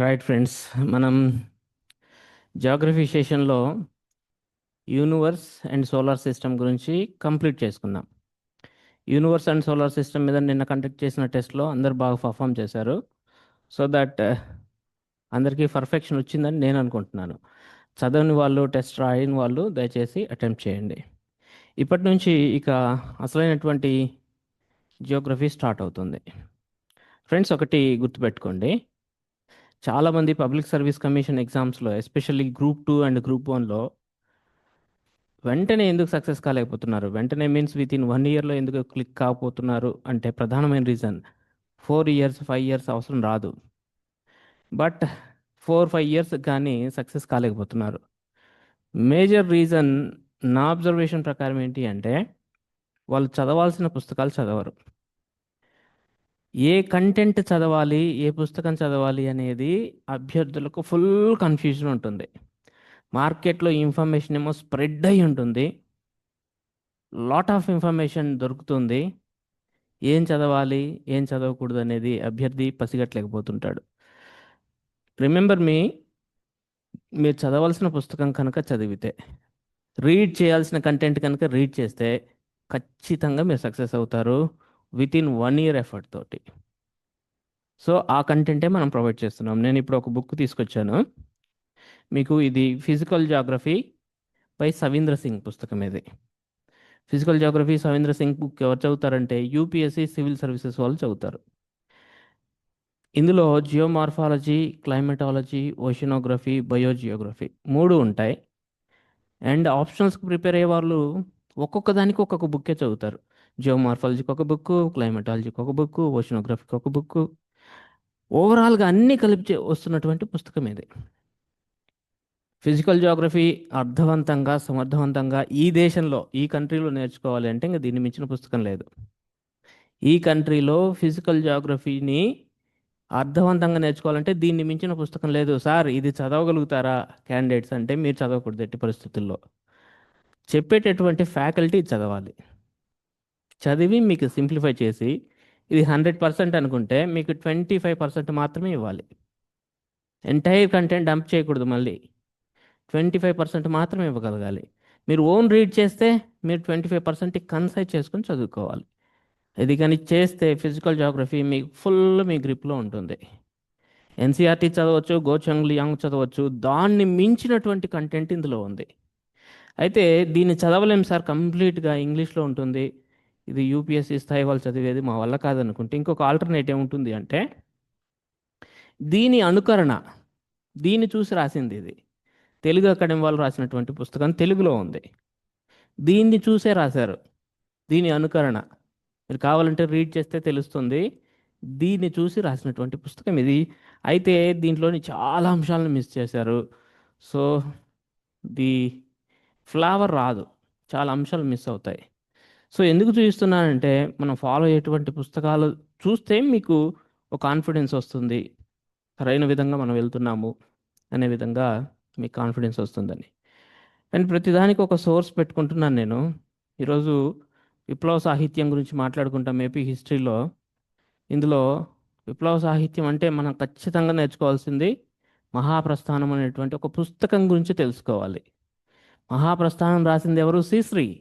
Right friends మనం geography సెషన్లో universe and solar system గురించి కంప్లీట్ చేసుకున్నాం యూనివర్స్ అండ్ సోలార్ సిస్టమ్ మీద నిన్న కండక్ట్ చేసిన టెస్ట్లో అందరు బాగా పర్ఫామ్ చేశారు. సో దట్ uh, అందరికీ పర్ఫెక్షన్ వచ్చిందని నేను అనుకుంటున్నాను. చదవని వాళ్ళు టెస్ట్ రాయని వాళ్ళు దయచేసి అటెంప్ట్ చేయండి. ఇప్పటి నుంచి ఇక అసలైనటువంటి జియోగ్రఫీ స్టార్ట్ అవుతుంది. ఫ్రెండ్స్ ఒకటి గుర్తుపెట్టుకోండి. చాలామంది పబ్లిక్ సర్వీస్ కమిషన్ ఎగ్జామ్స్లో especially group two and group వన్లో వెంటనే ఎందుకు సక్సెస్ కాలేకపోతున్నారు? వెంటనే మీన్స్ విత్ ఇన్ వన్ ఇయర్లో ఎందుకు క్లిక్ కాకపోతున్నారు? అంటే ప్రధానమైన reason four years five years అవసరం రాదు. బట్ ఫోర్ ఫైవ్ ఇయర్స్ కానీ సక్సెస్ కాలేకపోతున్నారు. మేజర్ రీజన్ నా అబ్జర్వేషన్ ప్రకారం ఏంటి అంటే వాళ్ళు చదవాల్సిన పుస్తకాలు చదవరు. ఏ కంటెంట్ చదవాలి ఏ పుస్తకం చదవాలి అనేది అభ్యర్థులకు ఫుల్ కన్ఫ్యూజన్ ఉంటుంది. మార్కెట్లో ఇన్ఫర్మేషన్ ఏమో స్ప్రెడ్ అయి ఉంటుంది. లాట్ ఆఫ్ ఇన్ఫర్మేషన్ దొరుకుతుంది. ఏం చదవాలి ఏం చదవకూడదు అనేది అభ్యర్థి పసిగట్టలేకపోతుంటాడు. రిమెంబర్ మీ మీరు చదవాల్సిన పుస్తకం కనుక చదివితే రీడ్ చేయాల్సిన కంటెంట్ కనుక రీడ్ చేస్తే ఖచ్చితంగా మీరు సక్సెస్ అవుతారు. Within one year effort తోటి. సో ఆ కంటెంటే మనం ప్రొవైడ్ చేస్తున్నాం. నేను ఇప్పుడు ఒక బుక్ తీసుకొచ్చాను. మీకు ఇది physical geography by Savindra Singh పుస్తకం ఇది. Physical geography Savindra Singh book ఎవరు చదువుతారంటే యూపీఎస్సీ సివిల్ సర్వీసెస్ వాళ్ళు చదువుతారు. ఇందులో జియోమార్ఫాలజీ క్లైమటాలజీ ఓషినోగ్రఫీ బయోజియోగ్రఫీ మూడు ఉంటాయి. అండ్ ఆప్షన్స్కి ప్రిపేర్ అయ్యే వాళ్ళు ఒక్కొక్క దానికి ఒక్కొక్క బుక్కే చదువుతారు. జియోమార్ఫాలజీకి ఒక బుక్ క్లైమటాలజీకి ఒక బుక్ ఓషనోగ్రఫీకి ఒక బుక్ ఓవరాల్గా అన్నీ కలిపి వస్తున్నటువంటి పుస్తకం ఇది. ఫిజికల్ జాగ్రఫీ అర్థవంతంగా సమర్థవంతంగా ఈ దేశంలో ఈ కంట్రీలో నేర్చుకోవాలి అంటే ఇంకా దీన్ని మించిన పుస్తకం లేదు. ఈ కంట్రీలో ఫిజికల్ జాగ్రఫీని అర్థవంతంగా నేర్చుకోవాలంటే దీన్ని మించిన పుస్తకం లేదు. సార్ ఇది చదవగలుగుతారా క్యాండిడేట్స్ అంటే మీరు చదవకూడదు ఎట్టి పరిస్థితుల్లో. చెప్పేటటువంటి ఫ్యాకల్టీ చదవాలి. చదివి మీకు సింప్లిఫై చేసి ఇది హండ్రెడ్ పర్సెంట్ అనుకుంటే మీకు ట్వంటీ ఫైవ్ పర్సెంట్ మాత్రమే ఇవ్వాలి. ఎంటైర్ కంటెంట్ డంప్ చేయకూడదు మళ్ళీ. ట్వంటీ ఫైవ్ పర్సెంట్ మాత్రమే ఇవ్వగలగాలి. మీరు ఓన్ రీడ్ చేస్తే మీరు ట్వంటీ ఫైవ్ పర్సెంట్ కన్సైడ్ చేసుకొని చదువుకోవాలి. ఇది కానీ చేస్తే ఫిజికల్ జాగ్రఫీ మీకు ఫుల్ మీ గ్రిప్లో ఉంటుంది. ఎన్సీఆర్టీ చదవచ్చు గోచంగ్ లియాంగ్ చదవచ్చు దాన్ని మించినటువంటి కంటెంట్ ఇందులో ఉంది. అయితే దీన్ని చదవలేం సార్ కంప్లీట్గా ఇంగ్లీష్లో ఉంటుంది. ఇది యూపీఎస్సీ స్థాయి వాళ్ళు చదివేది మా వల్ల కాదనుకుంటే ఇంకొక ఆల్టర్నేట్ ఏముంటుంది అంటే దీని అనుకరణ దీన్ని చూసి రాసింది ఇది. తెలుగు అకాడమీ వాళ్ళు రాసినటువంటి పుస్తకం తెలుగులో ఉంది. దీన్ని చూసే రాశారు. దీని అనుకరణ మీరు కావాలంటే రీడ్ చేస్తే తెలుస్తుంది. దీన్ని చూసి రాసినటువంటి పుస్తకం ఇది. అయితే దీంట్లోని చాలా అంశాలను మిస్ చేశారు. సో ది ఫ్లవర్ రాదు. చాలా అంశాలు మిస్ అవుతాయి. సో ఎందుకు చూపిస్తున్నానంటే మనం ఫాలో అయ్యేటువంటి పుస్తకాలు చూస్తే మీకు ఒక కాన్ఫిడెన్స్ వస్తుంది. సరైన విధంగా మనం వెళ్తున్నాము అనే విధంగా మీకు కాన్ఫిడెన్స్ వస్తుందని. అండ్ ప్రతిదానికి ఒక సోర్స్ పెట్టుకుంటున్నాను నేను. ఈరోజు విప్లవ సాహిత్యం గురించి మాట్లాడుకుంటాం ఏపీ హిస్టరీలో. ఇందులో విప్లవ సాహిత్యం అంటే మనం ఖచ్చితంగా నేర్చుకోవాల్సింది మహాప్రస్థానం అనేటువంటి ఒక పుస్తకం గురించి తెలుసుకోవాలి. మహాప్రస్థానం రాసింది ఎవరు? శ్రీశ్రీ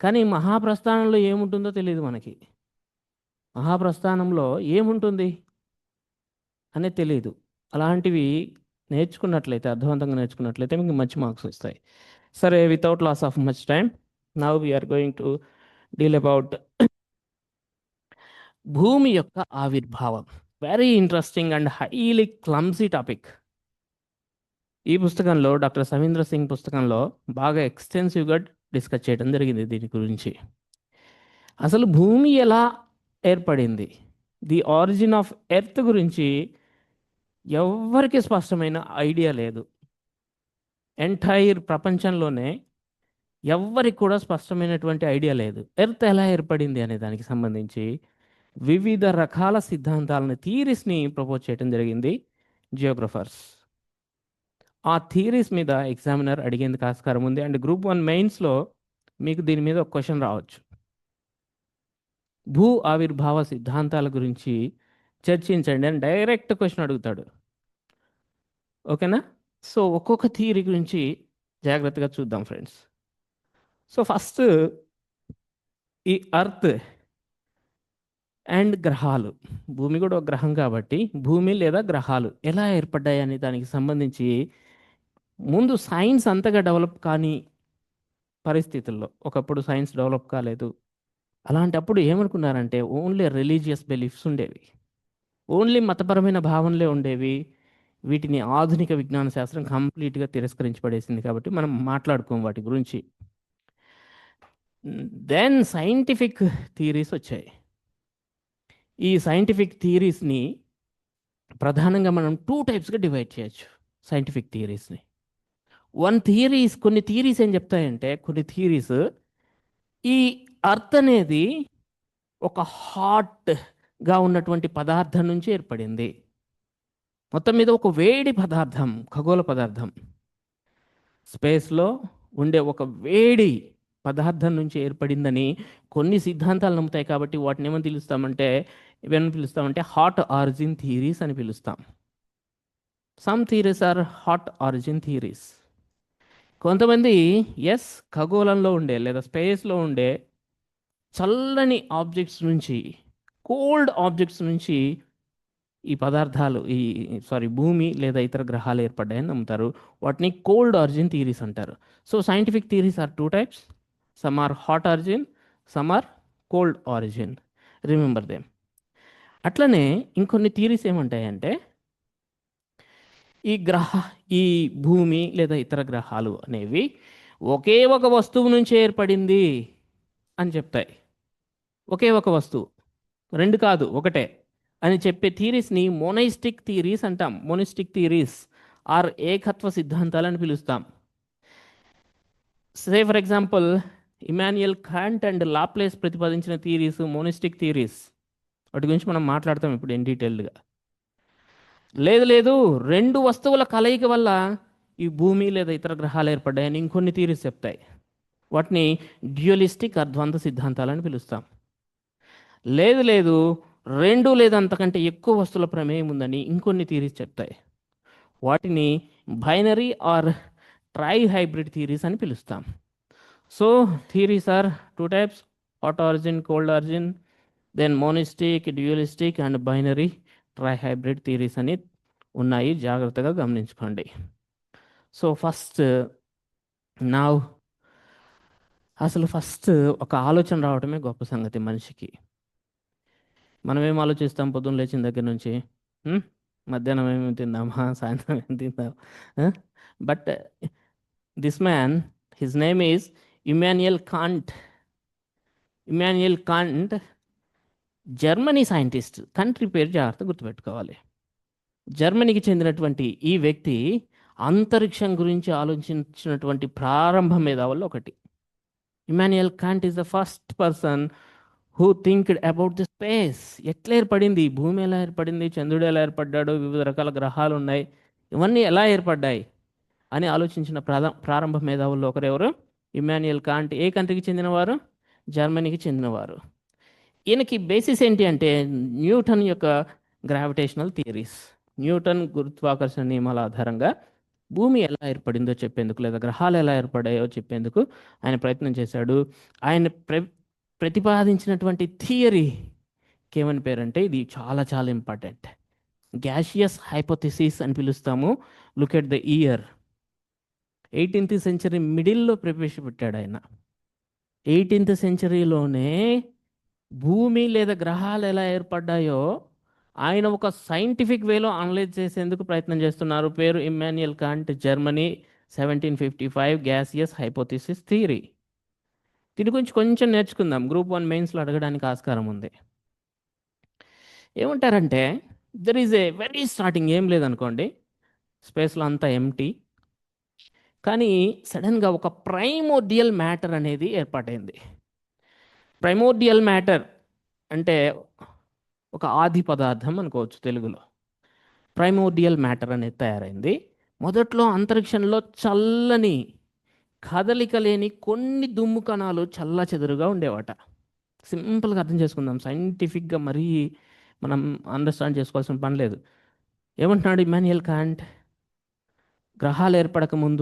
కానీ మహాప్రస్థానంలో ఏముంటుందో తెలియదు మనకి. మహాప్రస్థానంలో ఏముంటుంది? అనేది తెలియదు అలాంటివి నేర్చుకున్నట్లయితే అర్థవంతంగా నేర్చుకున్నట్లయితే మీకు మంచి మార్క్స్ వస్తాయి. సరే without loss of much time now we are going to deal about భూమి యొక్క ఆవిర్భావం. Very interesting and highly clumsy topic ఈ పుస్తకంలో డాక్టర్ సవీంద్ర సింగ్ పుస్తకంలో బాగా ఎక్స్టెన్సివ్గా డిస్కస్ చేయడం జరిగింది దీని గురించి. అసలు భూమి ఎలా ఏర్పడింది? ది ఆరిజిన్ ఆఫ్ ఎర్త్ గురించి ఎవ్వరికి స్పష్టమైన ఐడియా లేదు. ఎంటైర్ ప్రపంచంలోనే ఎవ్వరికి కూడా స్పష్టమైనటువంటి ఐడియా లేదు. ఎర్త్ ఎలా ఏర్పడింది అనే దానికి సంబంధించి వివిధ రకాల సిద్ధాంతాలను థీరీస్ని ప్రపోజ్ చేయడం జరిగింది. జియోగ్రఫర్స్ ఆ థీరీస్ మీద ఎగ్జామినర్ అడిగేందుకు ఆస్కారం ఉంది. అండ్ గ్రూప్ వన్ మెయిన్స్లో మీకు దీని మీద ఒక క్వశ్చన్ రావచ్చు. భూ ఆవిర్భావ సిద్ధాంతాల గురించి చర్చించండి అని డైరెక్ట్ క్వశ్చన్ అడుగుతాడు. ఓకేనా? సో ఒక్కొక్క థియరీ గురించి జాగ్రత్తగా చూద్దాం ఫ్రెండ్స్. సో ఫస్ట్ ఈ అర్త్ అండ్ గ్రహాలు. భూమి కూడా ఒక గ్రహం కాబట్టి భూమి లేదా గ్రహాలు ఎలా ఏర్పడ్డాయి అనే దానికి సంబంధించి ముందు సైన్స్ అంతగా డెవలప్ కాని పరిస్థితుల్లో ఒకప్పుడు సైన్స్ డెవలప్ కాలేదు. అలాంటప్పుడు ఏమనుకున్నారంటే ఓన్లీ రిలీజియస్ బిలీఫ్స్ ఉండేవి. ఓన్లీ మతపరమైన భావనలే ఉండేవి. వీటిని ఆధునిక విజ్ఞాన శాస్త్రం కంప్లీట్గా తిరస్కరించబడేసింది కాబట్టి మనం మాట్లాడుకోం వాటి గురించి. దెన్ సైంటిఫిక్ థియరీస్ వచ్చాయి. ఈ సైంటిఫిక్ థియరీస్ని ప్రధానంగా మనం టూ టైప్స్గా డివైడ్ చేయొచ్చు. సైంటిఫిక్ థియరీస్ని వన్ థియరీస్ కొన్ని థియరీస్ ఏం చెప్తాయంటే కొన్ని థియరీస్ ఈ అర్త్ అనేది ఒక హాట్గా ఉన్నటువంటి పదార్థం నుంచి ఏర్పడింది. మొత్తం మీద ఒక వేడి పదార్థం ఖగోళ పదార్థం. స్పేస్లో ఉండే ఒక వేడి పదార్థం నుంచి ఏర్పడిందని కొన్ని సిద్ధాంతాలు నమ్ముతాయి కాబట్టి వాటిని ఏమని పిలుస్తామంటే ఇవన్నీ పిలుస్తామంటే హాట్ ఆరిజిన్ థియరీస్ అని పిలుస్తాం. Some theories are hot origin theories కొంతమంది ఎస్ ఖగోళంలో ఉండే లేదా స్పేస్లో ఉండే చల్లని ఆబ్జెక్ట్స్ నుంచి కోల్డ్ ఆబ్జెక్ట్స్ నుంచి ఈ పదార్థాలు ఈ సారీ భూమి లేదా ఇతర గ్రహాలు ఏర్పడ్డాయని నమ్ముతారు. వాటిని కోల్డ్ ఆరిజిన్ థియరీస్ అంటారు. So scientific theories are two types. Some are hot origin some are cold origin remember them అట్లనే ఇంకొన్ని థియరీస్ ఏమంటాయంటే ఈ గ్రహ ఈ భూమి లేదా ఇతర గ్రహాలు అనేవి ఒకే ఒక వస్తువు నుంచి ఏర్పడింది అని చెప్తాయి. ఒకే ఒక వస్తువు. రెండు కాదు ఒకటే అని చెప్పే థీరీస్ని మోనైస్టిక్ థీరీస్ అంటాం. మోనిస్టిక్ థీరీస్ ఆర్ ఏకత్వ సిద్ధాంతాలు అని పిలుస్తాం. Say for example Immanuel Kant and Laplace ప్రతిపాదించిన థీరీస్ మోనిస్టిక్ థీరీస్. వాటి గురించి మనం మాట్లాడతాం ఇప్పుడు ఇన్ డీటెయిల్డ్గా. లేదు లేదు. రెండు వస్తువుల కలయిక వల్ల ఈ భూమి లేదా ఇతర గ్రహాలు ఏర్పడ్డాయని ఇంకొన్ని థీరీస్ చెప్తాయి. వాటిని డ్యూలిస్టిక్ అద్వంత సిద్ధాంతాలని పిలుస్తాం. లేదు లేదు. రెండు లేదా అంతకంటే ఎక్కువ వస్తువుల ప్రమేయం ఉందని ఇంకొన్ని థీరీస్ చెప్తాయి. వాటిని binary or tri hybrid theories అని పిలుస్తాం. So theories are two types. Hot origin cold origin then monistic dualistic and binary. Tri hybrid theories అని ఉన్నాయి. జాగ్రత్తగా గమనించుకోండి. సో ఫస్ట్ నా అసలు ఫస్ట్ ఒక ఆలోచన రావడమే గొప్ప సంగతి మనిషికి. మనం ఏం ఆలోచిస్తాం పొద్దున్న లేచిన దగ్గర నుంచి? మధ్యాహ్నం ఏమి తిందామా? సాయంత్రం ఏం తిందాం but this man his name is Immanuel Kant. Immanuel Kant Germany scientist country పేరు జాగ్రత్త గుర్తుపెట్టుకోవాలి. జర్మనీకి చెందినటువంటి ఈ వ్యక్తి అంతరిక్షం గురించి ఆలోచించినటువంటి ప్రారంభ మేధావుల్లో ఒకటి. Immanuel Kant is the first person who thinked about the space. ఎట్లా ఏర్పడింది? భూమి ఎలా ఏర్పడింది? చంద్రుడు ఎలా ఏర్పడ్డాడు? వివిధ రకాల గ్రహాలు ఉన్నాయి. ఇవన్నీ ఎలా ఏర్పడ్డాయి? అని ఆలోచించిన ప్రాధ ప్రారంభ మేధావుల్లో ఒకరెవరు? ఇమాన్యుయల్ కాంట్ ఏ కంట్రీకి చెందినవారు? జర్మనీకి చెందినవారు. ఈయనకి బేసిస్ ఏంటి అంటే న్యూటన్ యొక్క గ్రావిటేషనల్ థియరీస్ న్యూటన్ గురుత్వాకర్షణ నియమాల ఆధారంగా భూమి ఎలా ఏర్పడిందో చెప్పేందుకు లేదా గ్రహాలు ఎలా ఏర్పడాయో చెప్పేందుకు ఆయన ప్రయత్నం చేశాడు. ఆయన ప్ర ప్రతిపాదించినటువంటి థియరీ కేమని పేరంటే ఇది చాలా చాలా ఇంపార్టెంట్ గ్యాషియస్ హైపోథిసిస్ అని పిలుస్తాము. Look at the year eighteenth century మిడిల్లో ప్రవేశపెట్టాడు ఆయన. ఎయిటీన్త్ సెంచరీలోనే భూమి లేదా గ్రహాలు ఎలా ఏర్పడ్డాయో ఆయన ఒక సైంటిఫిక్ వేలో అనలైజ్ చేసేందుకు ప్రయత్నం చేస్తున్నారు. పేరు Immanuel Kant Germany seventeen fifty five gaseous hypothesis theory. దీని గురించి కొంచెం నేర్చుకుందాం. గ్రూప్ వన్ మెయిన్స్లో అడగడానికి ఆస్కారం ఉంది. ఏమంటారంటే there is a very starting ఏం లేదనుకోండి స్పేస్లో అంతా ఎంటీ కానీ సడన్గా ఒక ప్రైమోడియల్ మ్యాటర్ అనేది ఏర్పాటైంది. ప్రైమోడియల్ మ్యాటర్ అంటే ఒక ఆది పదార్థం అనుకోవచ్చు తెలుగులో. ప్రైమోడియల్ మ్యాటర్ అనేది తయారైంది. మొదట్లో అంతరిక్షంలో చల్లని కదలిక లేని కొన్ని దుమ్ము కణాలు చల్ల చెదురుగా ఉండేవాట. సింపుల్గా అర్థం చేసుకుందాం. సైంటిఫిక్గా మరీ మనం అండర్స్టాండ్ చేసుకోవాల్సిన పని లేదు. ఏమంటున్నాడు ఇమాన్యుయల్ కాంట్? గ్రహాలు ఏర్పడక ముందు